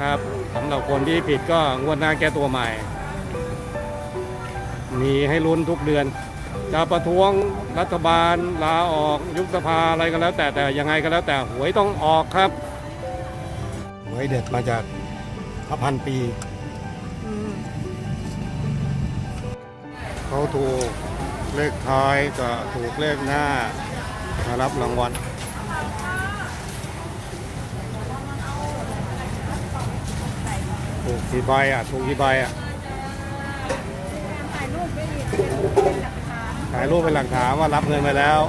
ครับสำหรับคนที่ผิดก็งวดหน้าแก้ตัวใหม่ มีให้ลุ้นทุกเดือน จะประท้วงรัฐบาลลาออกยุบสภาอะไรก็แล้ว แต่แต่ยังไงก็แล้วแต่หวยต้องออกครับหวยเด็ดมาจากพระพันปีเขาถูกเลขท้ายก็ถูกเลขหน้ามารับรางวัล ถูกกี่ใบอะถูกกี่ใบอะถ่ายรูปไว้อีเป็นหลักฐานถ่ายรูปเป็นหลักฐานว่ารับเงินไปแล้ว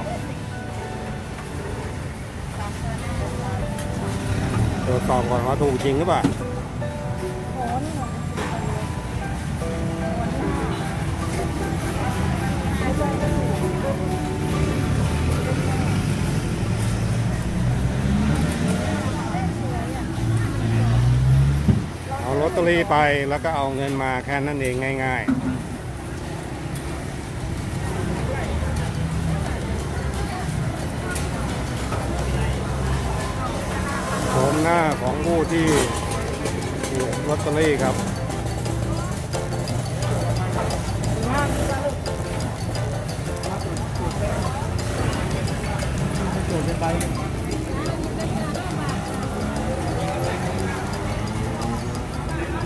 ตรวจสอบก่อนว่าถูกจริงหรือเปล่า ตเตอรี่ไปแล้วก็เอาเงินมาแค่นั้นเองง่าย ๆหน้าของผู้ที่ลอตเตอรี่ครับ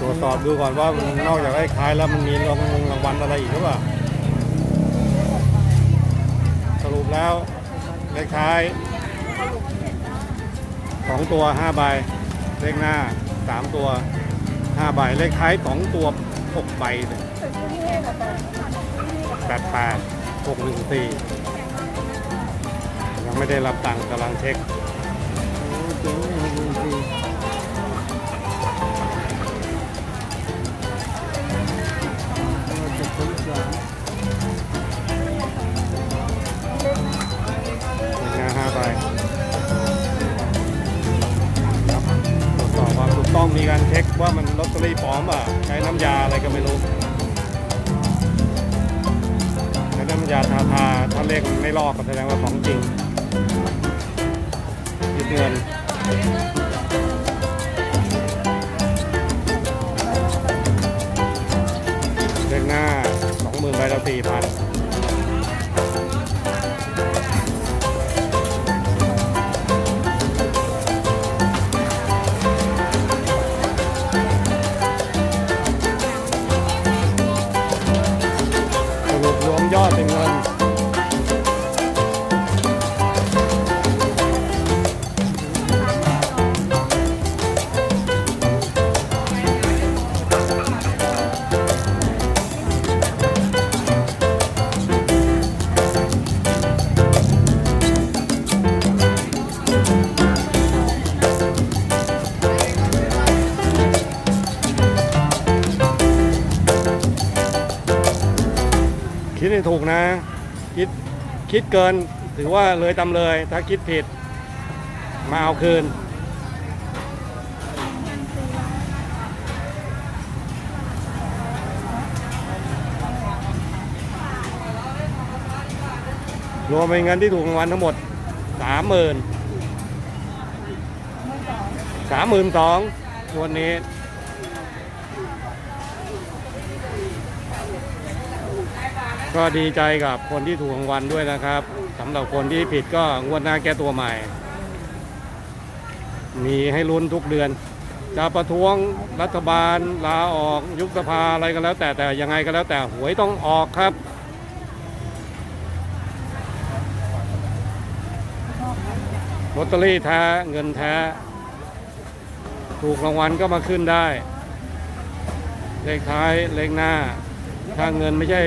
ตรวจสอบดูก่อนว่ามันนอกจากได้ขายแล้วมันมีรางวงรางวัลอะไรอีกหรือเปล่าสรุปแล้วเลขท้ายสองตัวห้าใบเลขหน้าสามตัวห้าใบเลขท้ายสองตัวหกใบเลยแปดแปดหกหนึ่งสี่ยังไม่ได้รับตังค์กำลังเช็คเลขห มีการเช็คว่ามันลอตเตอรี่ปลอมอะใช้น้ำยาอะไรก็ไม่รู้ใช้น้ำยาทาทาถ้าเลขไม่ลอกก็แสดงว่าของจริงยึดเงินเลขหน้าสองหมื่นใบละสี่พัน ปร คิดให้ถูกนะ คิดคิดเกินถือว่าเลยตำเลย ถ้าคิดผิด มาเอาคืน รวมเป็นเงินที่ถูกรางวัลทั้งหมดสามหมื่นสามหมื่นสองวันนี้ ก็ดีใจกับคนที่ถูกรางวัลด้วยนะครับสำหรับคนที่ผิดก็งวดหน้าแก้ตัวใหม่ มีให้ลุ้นทุกเดือน จะประท้วงรัฐบาลลาออกยุบสภาอะไรก็แล้วแต่แต่ยังไงก็แล้วแต่หวยต้องออกครับลอตเตอรี่แท้เงินแท้ ถูกรางวัลก็มาขึ้นได้ เลขท้ายเลขหน้า ถ้าเงินไม่ใช่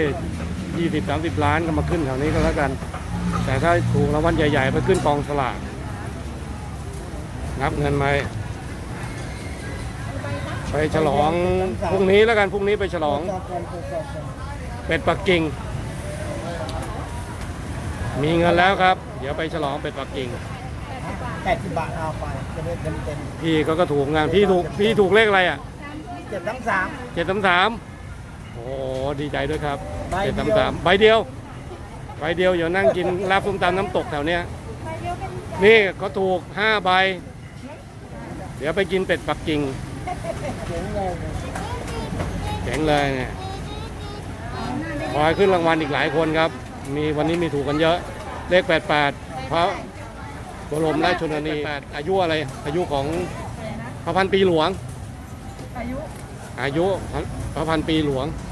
20 30 ล้านก็มาขึ้นแถวนี้ก็แล้วกัน แต่ถ้าถูกรางวัลใหญ่ ๆ ไปขึ้นกองสลากนับเงินไหมไปฉลองพรุ่งนี้แล้วกันพรุ่งนี้ไปฉลองเป็ดปักกิ่ง มีเงินแล้วครับ เดี๋ยวไปฉลองเป็ดปักกิ่งแปดสิบบาทเอาไปจะได้เต็มเต็มพี่ก็ก็ถูกงานพี่ถูกพี่ถูกเลขอะไรอะเจ็ดทั้งสามเจ็ดสามสาม โอ้โหดีใจด้วยครับใบเจ็ดเดีสามยวสามใบเดียวใบเดียวเดี๋ยวนั่งกินลาบส้มตำน้ำตกแถวเนี้ยไปเดียวเป็นนี่เขาถูกห้าใบ เดี๋ยวไปกินเป็ดปักกิ่งเจ๋งเลยเจ๋งเลยเนี่ยคอยขึ้นรางวัลอีกหลายคนครับ มีวันนี้มีถูกกันเยอะ เลข 88 พระบรมราชชนนีอายุอะไร อายุของพระพันปีหลวง อายุ อายุพระพันปีหลวงอ